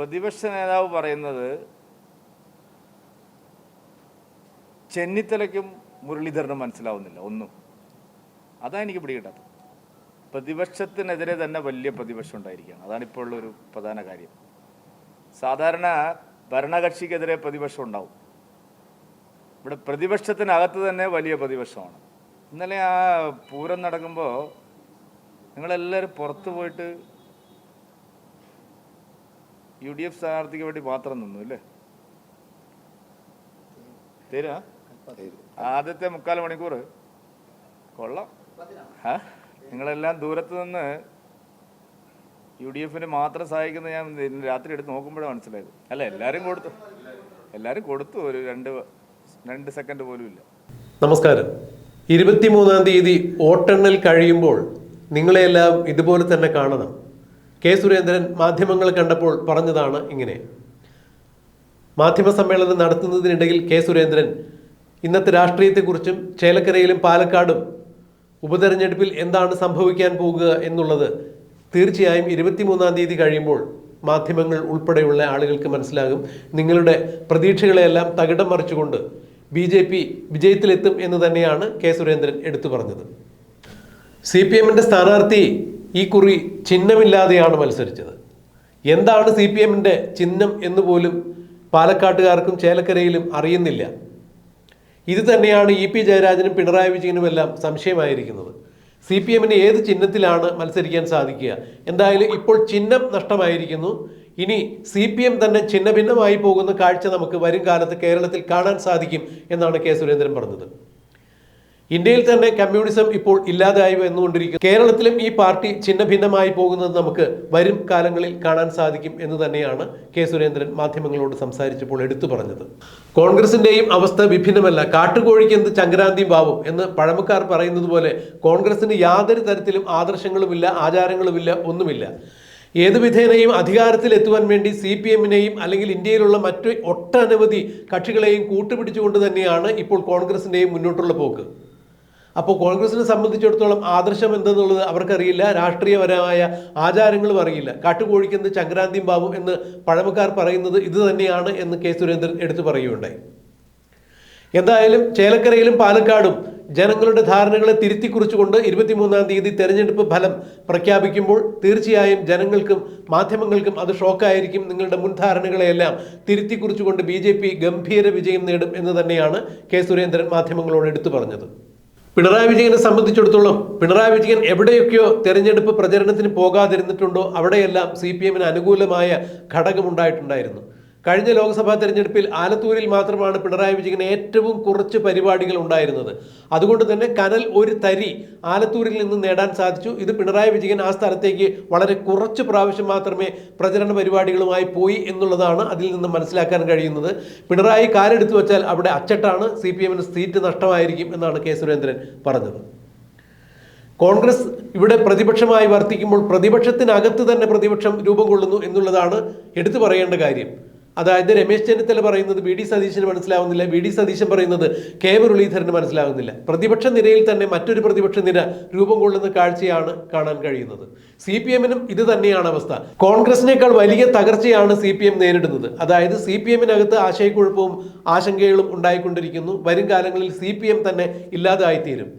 പ്രതിപക്ഷ നേതാവ് പറയുന്നത് ചെന്നിത്തലയ്ക്കും മുരളീധരനും മനസ്സിലാവുന്നില്ല ഒന്നും. അതാണ് എനിക്ക് പിടികിട്ടാത്തത്. പ്രതിപക്ഷത്തിനെതിരെ തന്നെ വലിയ പ്രതിപക്ഷം ഉണ്ടായിരിക്കുകയാണ്. അതാണ് ഇപ്പോൾ ഉള്ള ഒരു പ്രധാന കാര്യം. സാധാരണ ഭരണകക്ഷിക്കെതിരെ പ്രതിപക്ഷം ഉണ്ടാവും. ഇവിടെ പ്രതിപക്ഷത്തിനകത്ത് തന്നെ വലിയ പ്രതിപക്ഷമാണ്. ഇന്നലെ ആ പൂരം നടക്കുമ്പോൾ നിങ്ങളെല്ലാവരും പുറത്തു പോയിട്ട് യു ഡി എഫ് സ്ഥാനാർത്ഥിക്ക് വേണ്ടി മാത്രം നിന്നു അല്ലേ? തരാ? ആദ്യത്തെ മുക്കാൽ മണിക്കൂർ കൊള്ളാം. നിങ്ങളെല്ലാം ദൂരത്ത് നിന്ന് യു ഡി എഫിന് മാത്രം സഹായിക്കുന്ന ഞാൻ രാത്രി എടുത്ത് നോക്കുമ്പോഴാണ് മനസ്സിലായത്. അല്ല എല്ലാവരും കൊടുത്തു. എല്ലാവരും കൊടുത്തു. ഒരു രണ്ട് രണ്ട് സെക്കൻഡ് പോലും ഇല്ല. നമസ്കാരം. ഇരുപത്തിമൂന്നാം തീയതി വോട്ടെണ്ണൽ കഴിയുമ്പോൾ നിങ്ങളെല്ലാം ഇതുപോലെ തന്നെ കാണണം. കെ സുരേന്ദ്രൻ മാധ്യമങ്ങൾ കണ്ടപ്പോൾ പറഞ്ഞതാണ് ഇങ്ങനെ. മാധ്യമ സമ്മേളനം നടത്തുന്നതിനിടയിൽ കെ സുരേന്ദ്രൻ ഇന്നത്തെ രാഷ്ട്രീയത്തെക്കുറിച്ചും ചേലക്കരയിലും പാലക്കാടും ഉപതെരഞ്ഞെടുപ്പിൽ എന്താണ് സംഭവിക്കാൻ പോകുക എന്നുള്ളത് തീർച്ചയായും ഇരുപത്തിമൂന്നാം തീയതി കഴിയുമ്പോൾ മാധ്യമങ്ങൾ ഉൾപ്പെടെയുള്ള ആളുകൾക്ക് മനസ്സിലാകും. നിങ്ങളുടെ പ്രതീക്ഷകളെയെല്ലാം തകിടം മറിച്ചുകൊണ്ട് ബി ജെ പി വിജയത്തിലെത്തും എന്ന് തന്നെയാണ് കെ സുരേന്ദ്രൻ എടുത്തു പറഞ്ഞത്. സി പി എമ്മിന്റെ സ്ഥാനാർത്ഥി ഈ കുറി ചിഹ്നമില്ലാതെയാണ് മത്സരിച്ചത്. എന്താണ് സി പി എമ്മിന്റെ ചിഹ്നം എന്ന് പോലും പാലക്കാട്ടുകാർക്കും ചേലക്കരയിലും അറിയുന്നില്ല. ഇത് തന്നെയാണ് ഇ പി ജയരാജനും പിണറായി വിജയനുമെല്ലാം സംശയമായിരിക്കുന്നത്. സി പി എമ്മിന് ഏത് ചിഹ്നത്തിലാണ് മത്സരിക്കാൻ സാധിക്കുക? എന്തായാലും ഇപ്പോൾ ചിഹ്നം നഷ്ടമായിരിക്കുന്നു. ഇനി സി പി എം തന്നെ ഛിന്നഭിന്നമായി പോകുന്ന കാഴ്ച നമുക്ക് വരും കാലത്ത് കേരളത്തിൽ കാണാൻ സാധിക്കും എന്നാണ് കെ സുരേന്ദ്രൻ പറഞ്ഞത്. ഇന്ത്യയിൽ തന്നെ കമ്മ്യൂണിസം ഇപ്പോൾ ഇല്ലാതായി വന്നുകൊണ്ടിരിക്കുന്നു. കേരളത്തിലും ഈ പാർട്ടി ഛിന്ന ഭിന്നമായി പോകുന്നത് നമുക്ക് വരും കാലങ്ങളിൽ കാണാൻ സാധിക്കും എന്ന് തന്നെയാണ് കെ സുരേന്ദ്രൻ മാധ്യമങ്ങളോട് സംസാരിച്ചപ്പോൾ എടുത്തു പറഞ്ഞത്. കോൺഗ്രസിന്റെയും അവസ്ഥ വിഭിന്നമല്ല. കാട്ടുകോഴിക്ക് എന്ത് ചങ്കരാന്തിയും ഭാവും എന്ന് പഴമക്കാർ പറയുന്നത് പോലെ കോൺഗ്രസിന് യാതൊരു തരത്തിലും ആദർശങ്ങളുമില്ല ആചാരങ്ങളുമില്ല ഒന്നുമില്ല. ഏത് വിധേനയും അധികാരത്തിലെത്തുവാൻ വേണ്ടി സി പി എമ്മിനെയും അല്ലെങ്കിൽ ഇന്ത്യയിലുള്ള മറ്റു ഒട്ടനവധി കക്ഷികളെയും കൂട്ടുപിടിച്ചുകൊണ്ട് തന്നെയാണ് ഇപ്പോൾ കോൺഗ്രസിന്റെയും മുന്നോട്ടുള്ള പോക്ക്. അപ്പോൾ കോൺഗ്രസിനെ സംബന്ധിച്ചിടത്തോളം ആദർശം എന്തെന്നുള്ളത് അവർക്കറിയില്ല. രാഷ്ട്രീയപരമായ ആചാരങ്ങളും അറിയില്ല. കാട്ടുകോഴിക്കെന്ന് ചങ്കരാന്തിയും ബാബു എന്ന് പഴമക്കാർ പറയുന്നത് ഇത് തന്നെയാണ് എന്ന് കെ സുരേന്ദ്രൻ എടുത്തു പറയുകയുണ്ടായി. എന്തായാലും ചേലക്കരയിലും പാലക്കാടും ജനങ്ങളുടെ ധാരണകളെ തിരുത്തി കുറിച്ചുകൊണ്ട് ഇരുപത്തിമൂന്നാം തീയതി തെരഞ്ഞെടുപ്പ് ഫലം പ്രഖ്യാപിക്കുമ്പോൾ തീർച്ചയായും ജനങ്ങൾക്കും മാധ്യമങ്ങൾക്കും അത് ഷോക്കായിരിക്കും. നിങ്ങളുടെ മുൻധാരണകളെയെല്ലാം തിരുത്തി കുറിച്ചുകൊണ്ട് ബി ജെ പി ഗംഭീര വിജയം നേടും എന്ന് തന്നെയാണ് കെ സുരേന്ദ്രൻ മാധ്യമങ്ങളോട് എടുത്തു പറഞ്ഞത്. പിണറായി വിജയനെ സംബന്ധിച്ചിടത്തോളം പിണറായി വിജയൻ എവിടെയൊക്കെയോ തെരഞ്ഞെടുപ്പ് പ്രചരണത്തിന് പോകാതിരുന്നിട്ടുണ്ടോ? അവിടെയെല്ലാം സി പി എമ്മിന് അനുകൂലമായ ഘടകമുണ്ടായിട്ടുണ്ടായിരുന്നു. കഴിഞ്ഞ ലോക്സഭാ തെരഞ്ഞെടുപ്പിൽ ആലത്തൂരിൽ മാത്രമാണ് പിണറായി വിജയന് ഏറ്റവും കുറച്ച് പരിപാടികൾ ഉണ്ടായിരുന്നത്. അതുകൊണ്ട് തന്നെ കനൽ ഒരു തരി ആലത്തൂരിൽ നിന്ന് നേടാൻ സാധിച്ചു. ഇത് പിണറായി വിജയൻ ആ സ്ഥലത്തേക്ക് വളരെ കുറച്ച് പ്രാവശ്യം മാത്രമേ പ്രചരണ പരിപാടികളുമായി പോയി എന്നുള്ളതാണ് അതിൽ നിന്ന് മനസ്സിലാക്കാൻ കഴിയുന്നത്. പിണറായി കാലെടുത്തു വച്ചാൽ അവിടെ അച്ചട്ടാണ്. സി പി എമ്മിന് സീറ്റ് നഷ്ടമായിരിക്കും എന്നാണ് കെ സുരേന്ദ്രൻ പറഞ്ഞത്. കോൺഗ്രസ് ഇവിടെ പ്രതിപക്ഷമായി വർത്തിക്കുമ്പോൾ പ്രതിപക്ഷത്തിനകത്ത് തന്നെ പ്രതിപക്ഷം രൂപം കൊള്ളുന്നു എന്നുള്ളതാണ് എടുത്തു പറയേണ്ട കാര്യം. അതായത് രമേശ് ചെന്നിത്തല പറയുന്നത് ബി ഡി സതീശന് മനസ്സിലാവുന്നില്ല ബി ഡി സതീശൻ പറയുന്നത് കെ മുരളീധരന് മനസ്സിലാവുന്നില്ല. പ്രതിപക്ഷ നിരയിൽ തന്നെ മറ്റൊരു പ്രതിപക്ഷ നിര രൂപം കൊള്ളുന്ന കാഴ്ചയാണ് കാണാൻ കഴിയുന്നത്. സി പി എമ്മിനും ഇത് തന്നെയാണ് അവസ്ഥ. കോൺഗ്രസിനേക്കാൾ വലിയ തകർച്ചയാണ് സി പി എം നേരിടുന്നത്. അതായത് സി പി എമ്മിനകത്ത് ആശയക്കുഴപ്പവും ആശങ്കകളും ഉണ്ടായിക്കൊണ്ടിരിക്കുന്നു. വരും കാലങ്ങളിൽ സി പി എം തന്നെ ഇല്ലാതായിത്തീരും.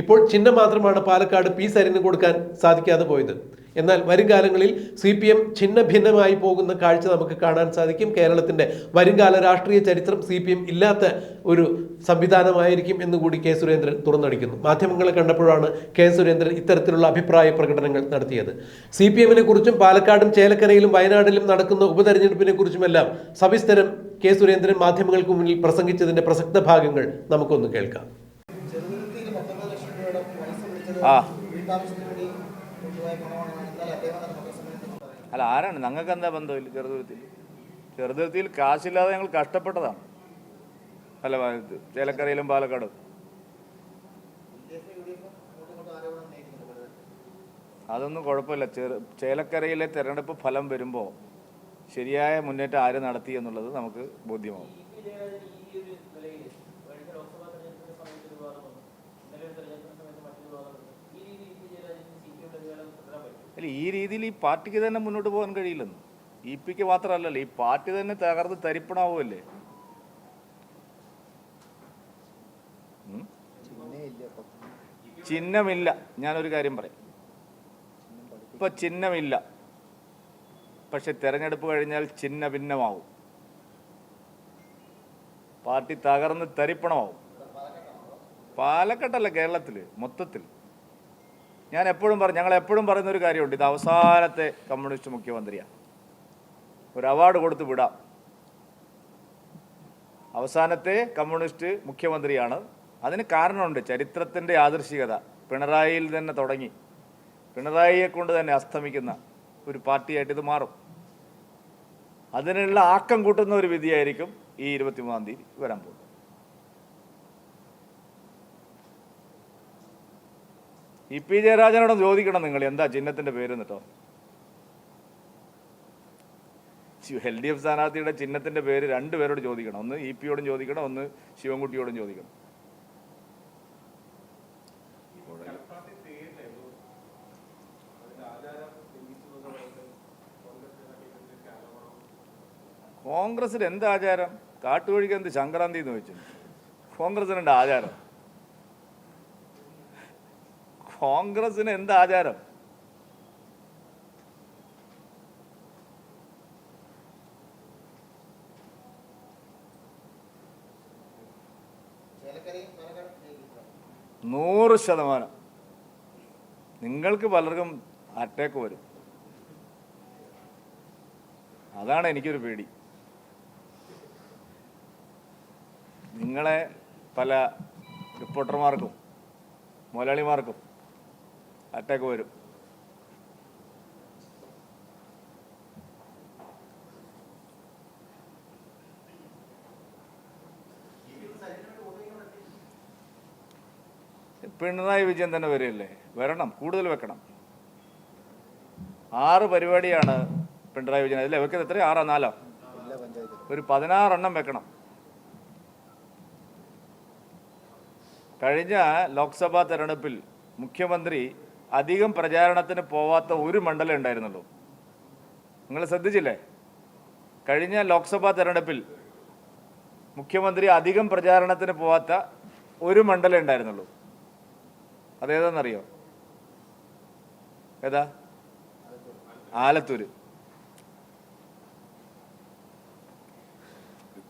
ഇപ്പോൾ ചിഹ്നം മാത്രമാണ് പാലക്കാട് പി സരിന് കൊടുക്കാൻ സാധിക്കാതെ പോയത്. എന്നാൽ വരും കാലങ്ങളിൽ സി പി എം ഛിന്ന ഭിന്നമായി പോകുന്ന കാഴ്ച നമുക്ക് കാണാൻ സാധിക്കും. കേരളത്തിന്റെ വരുംകാല രാഷ്ട്രീയ ചരിത്രം സി പി എം ഇല്ലാത്ത ഒരു സംവിധാനമായിരിക്കും എന്നുകൂടി കെ സുരേന്ദ്രൻ തുറന്നടിക്കുന്നു. മാധ്യമങ്ങളെ കണ്ടപ്പോഴാണ് കെ സുരേന്ദ്രൻ ഇത്തരത്തിലുള്ള അഭിപ്രായ പ്രകടനങ്ങൾ നടത്തിയത്. സി പി എമ്മിനെ കുറിച്ചും പാലക്കാടും ചേലക്കരയിലും വയനാടിലും നടക്കുന്ന ഉപതെരഞ്ഞെടുപ്പിനെ കുറിച്ചുമെല്ലാം സവിസ്തരം കെ സുരേന്ദ്രൻ മാധ്യമങ്ങൾക്ക് മുന്നിൽ പ്രസംഗിച്ചതിന്റെ പ്രസക്ത ഭാഗങ്ങൾ നമുക്കൊന്ന് കേൾക്കാം. ആ. വീട്ടാവശ്യത്തിന് വേണ്ടി കൊണ്ടുപോയ പണമാണെന്നാണ് ഇന്നലെ അദ്ദേഹം തന്നെ പത്രസമ്മേളനത്തിൽ പറയുന്നത് അല്ല ആരാണ്? ഞങ്ങൾക്ക് എന്താ ബന്ധമില്ല ചെറുതുരുത്തിയിൽ ചെറുതുരുത്തിയിൽ കാശില്ലാതെ ഞങ്ങൾ കഷ്ടപ്പെട്ടതാണ്. അല്ല ചേലക്കരയിലും പാലക്കാടും. അതൊന്നും കുഴപ്പമില്ല. ചെറു ചേലക്കരയിലെ തെരഞ്ഞെടുപ്പ് ഫലം വരുമ്പോൾ ശരിയായ മുന്നേറ്റം ആര് നടത്തി എന്നുള്ളത് നമുക്ക് ബോധ്യമാവും. അല്ല ഈ രീതിയിൽ ഈ പാർട്ടിക്ക് തന്നെ മുന്നോട്ട് പോകാൻ കഴിയില്ലെന്ന്. ഇ പിക്ക് മാത്രമല്ലല്ലോ ഈ പാർട്ടി തന്നെ തകർന്ന് തരിപ്പണാവുമല്ലേ? ചിഹ്നമില്ല. ഞാനൊരു കാര്യം പറയാം. ഇപ്പൊ ചിഹ്നമില്ല. പക്ഷെ തെരഞ്ഞെടുപ്പ് കഴിഞ്ഞാൽ ചിഹ്ന ഭിന്നമാവും പാർട്ടി തകർന്ന് തരിപ്പണമാവും. പാലക്കാട്ടല്ല കേരളത്തിൽ മൊത്തത്തിൽ ഞാൻ എപ്പോഴും പറഞ്ഞു ഞങ്ങൾ എപ്പോഴും പറയുന്ന ഒരു കാര്യമുണ്ട്. ഇത് അവസാനത്തെ കമ്മ്യൂണിസ്റ്റ് മുഖ്യമന്ത്രിയാണ്. ഒരു അവാർഡ് കൊടുത്ത് വിടാം. അവസാനത്തെ കമ്മ്യൂണിസ്റ്റ് മുഖ്യമന്ത്രിയാണ്. അതിന് കാരണമുണ്ട്. ചരിത്രത്തിന്റെ ആദർശികത പിണറായിയിൽ തന്നെ തുടങ്ങി. പിണറായിയെ കൊണ്ട് തന്നെ അസ്തമിക്കുന്ന ഒരു പാർട്ടിയായിട്ട് ഇത് മാറും. അതിനുള്ള ആക്കം കൂട്ടുന്ന ഒരു വിധിയായിരിക്കും ഈ ഇരുപത്തിമൂന്നാം തീയതി വരാൻ പോകുന്നത്. ഇ പി ജയരാജനോട് ചോദിക്കണം നിങ്ങൾ എന്താ ചിഹ്നത്തിന്റെ പേര് എന്നിട്ടോ എൽ ഡി എഫ് സ്ഥാനാർത്ഥിയുടെ ചിഹ്നത്തിന്റെ പേര് രണ്ടുപേരോട് ചോദിക്കണം. ഒന്ന് ഇ പിയോടും ചോദിക്കണം ഒന്ന് ശിവൻകുട്ടിയോടും ചോദിക്കണം. കോൺഗ്രസിന് എന്ത് ആചാരം? കാട്ടുവഴിക്ക് എന്ത് സംക്രാന്തി എന്ന് വെച്ചു? കോൺഗ്രസിന് ആചാരം? കോൺഗ്രസിന് എന്ത് ആചാരം? നൂറ് ശതമാനം. നിങ്ങൾക്ക് പലർക്കും അറ്റാക്ക് വരും. അതാണ് എനിക്കൊരു പേടി. നിങ്ങളെ പല റിപ്പോർട്ടർമാർക്കും മുതലാളിമാർക്കും അറ്റാക്ക് വരും. പിണറായി വിജയൻ തന്നെ വരികയല്ലേ? വരണം കൂടുതൽ വെക്കണം. ആറ് പരിപാടിയാണ് പിണറായി വിജയൻ. അതിലെ വെക്കുന്നത് എത്ര ആറോ നാലോ? ഒരു പതിനാറെണ്ണം വെക്കണം. കഴിഞ്ഞ ലോക്സഭാ തെരഞ്ഞെടുപ്പിൽ മുഖ്യമന്ത്രി അധികം പ്രചാരണത്തിന് പോവാത്ത ഒരു മണ്ഡലം ഉണ്ടായിരുന്നുള്ളൂ. നിങ്ങൾ ശ്രദ്ധിച്ചില്ലേ? കഴിഞ്ഞ ലോക്സഭാ തെരഞ്ഞെടുപ്പിൽ മുഖ്യമന്ത്രി അധികം പ്രചാരണത്തിന് പോവാത്ത ഒരു മണ്ഡലം ഉണ്ടായിരുന്നുള്ളൂ. അതേതാണെന്നറിയോ ഏതാ? ആലത്തൂര്.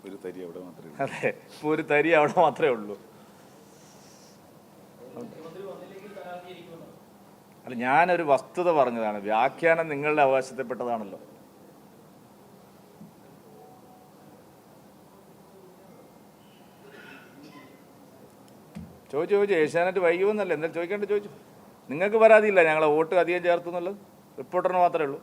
ഒരു തരി അവിടെ മാത്രമേ അതെ ഇപ്പൊ ഒരു തരി അവിടെ മാത്രമേ ഉള്ളൂ. അല്ല ഞാനൊരു വസ്തുത പറഞ്ഞതാണ്. വ്യാഖ്യാനം നിങ്ങളുടെ അവകാശത്തിൽപ്പെട്ടതാണല്ലോ. ചോദിച്ചു ചോദിച്ചു ഏഷ്യാനെറ്റ് വൈകുമെന്നല്ല? എന്തായാലും ചോദിക്കേണ്ട ചോദിച്ചു. നിങ്ങൾക്ക് പരാതിയില്ല ഞങ്ങളെ വോട്ട് അധികം ചേർത്തു എന്നുള്ളത് റിപ്പോർട്ടറിന് മാത്രമേ ഉള്ളൂ.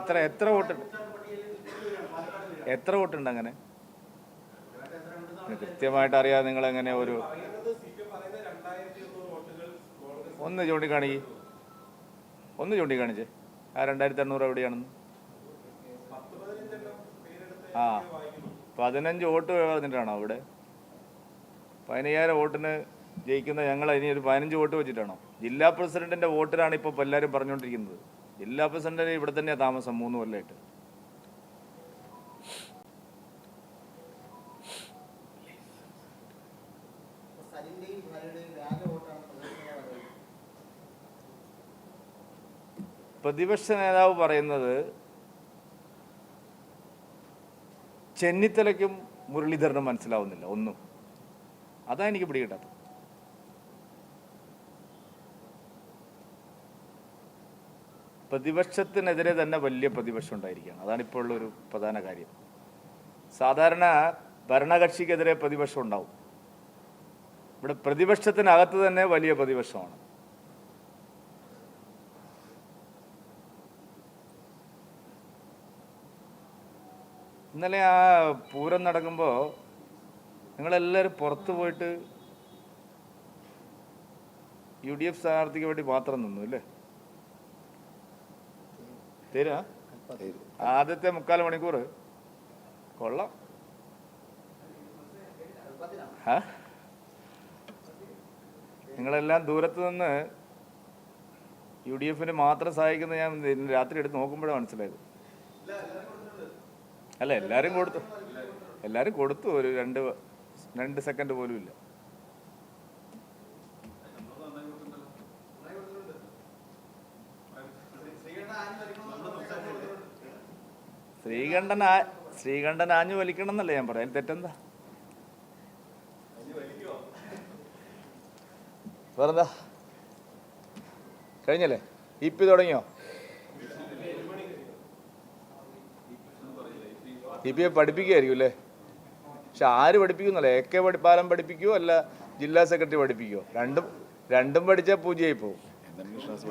എത്ര എത്ര വോട്ടുണ്ട്? എത്ര വോട്ടുണ്ട് അങ്ങനെ? കൃത്യമായിട്ട് അറിയാതെ നിങ്ങൾ എങ്ങനെ ഒരു ഒന്ന് ചൂണ്ടിക്കാണിക്ക്. ഒന്ന് ചൂണ്ടിക്കാണിച്ച്. ആ രണ്ടായിരത്തി എണ്ണൂറ് എവിടെയാണെന്ന്? ആ പതിനഞ്ച് വോട്ട് പറഞ്ഞിട്ടാണോ അവിടെ? പതിനയ്യായിരം വോട്ടിന് ജയിക്കുന്ന ഞങ്ങൾ ഇനി ഒരു പതിനഞ്ച് വോട്ട് വെച്ചിട്ടാണോ? ജില്ലാ പ്രസിഡന്റിന്റെ വോട്ടിലാണ് ഇപ്പോൾ എല്ലാവരും പറഞ്ഞുകൊണ്ടിരിക്കുന്നത്. ജില്ലാ പ്രസിഡന്റിന് ഇവിടെ തന്നെയാണ് താമസം മൂന്ന് കൊല്ലമായിട്ട് പ്രതിപക്ഷ നേതാവ് പറയുന്നത് ചെന്നിത്തലയ്ക്കും മുരളീധരനും മനസ്സിലാവുന്നില്ല ഒന്നും. അതാ എനിക്ക് പിടികിട്ടാത്തത്. പ്രതിപക്ഷത്തിനെതിരെ തന്നെ വലിയ പ്രതിപക്ഷം ഉണ്ടായിരിക്കുകയാണ്. അതാണ് ഇപ്പോൾ ഉള്ള ഒരു പ്രധാന കാര്യം. സാധാരണ ഭരണകക്ഷിക്കെതിരെ പ്രതിപക്ഷം ഉണ്ടാവും. ഇവിടെ പ്രതിപക്ഷത്തിനകത്ത് തന്നെ വലിയ പ്രതിപക്ഷമാണ്. ഇന്നലെ ആ പൂരം നടക്കുമ്പോൾ നിങ്ങളെല്ലാവരും പുറത്തു പോയിട്ട് യു ഡി എഫ് സ്ഥാനാർത്ഥിക്ക് വേണ്ടി മാത്രം നിന്നു അല്ലേ? തരാ? ആദ്യത്തെ മുക്കാൽ മണിക്കൂർ. കൊള്ളാം? നിങ്ങളെല്ലാം ദൂരത്ത് നിന്ന് യു ഡി എഫിന് മാത്രം സഹായിക്കുന്ന ഞാൻ രാത്രി എടുത്ത് നോക്കുമ്പോഴാണ് മനസ്സിലായത്. അല്ല എല്ലാവരും കൊടുത്തു. എല്ലാവരും കൊടുത്തു. ഒരു രണ്ട് രണ്ട് സെക്കൻഡ് പോലും ഇല്ല. ശ്രീകണ്ഠൻ ശ്രീകണ്ഠൻ ആഞ്ഞു വലിക്കണം എന്നല്ലേ ഞാൻ പറയാം. തെറ്റെന്താ? വേറെന്താ കഴിഞ്ഞല്ലേ? ഇപ്പി തുടങ്ങിയോ? ഇ പി പഠിപ്പിക്കുകയായിരിക്കും അല്ലേ? പക്ഷെ ആര് പഠിപ്പിക്കുന്നല്ലേ എ കെ പാലം പഠിപ്പിക്കുമോ അല്ല ജില്ലാ സെക്രട്ടറി പഠിപ്പിക്കുമോ രണ്ടും രണ്ടും പഠിച്ചാൽ പൂജയായി പോകും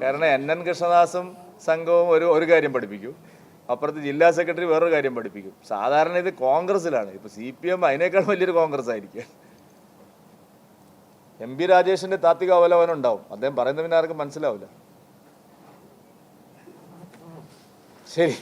കാരണം എൻ എൻ കൃഷ്ണദാസും സംഘവും ഒരു ഒരു കാര്യം പഠിപ്പിക്കും. അപ്പുറത്ത് ജില്ലാ സെക്രട്ടറി വേറൊരു കാര്യം പഠിപ്പിക്കും. സാധാരണ ഇത് കോൺഗ്രസിലാണ് ഇപ്പൊ സി പി എം അതിനേക്കാൾ വലിയൊരു കോൺഗ്രസ് ആയിരിക്കും എം പി രാജേഷിന്റെ താത്വിക അവലോകനം ഉണ്ടാവും. അദ്ദേഹം പറയുന്ന പിന്നെ ആർക്കും മനസ്സിലാവില്ല. ശരി.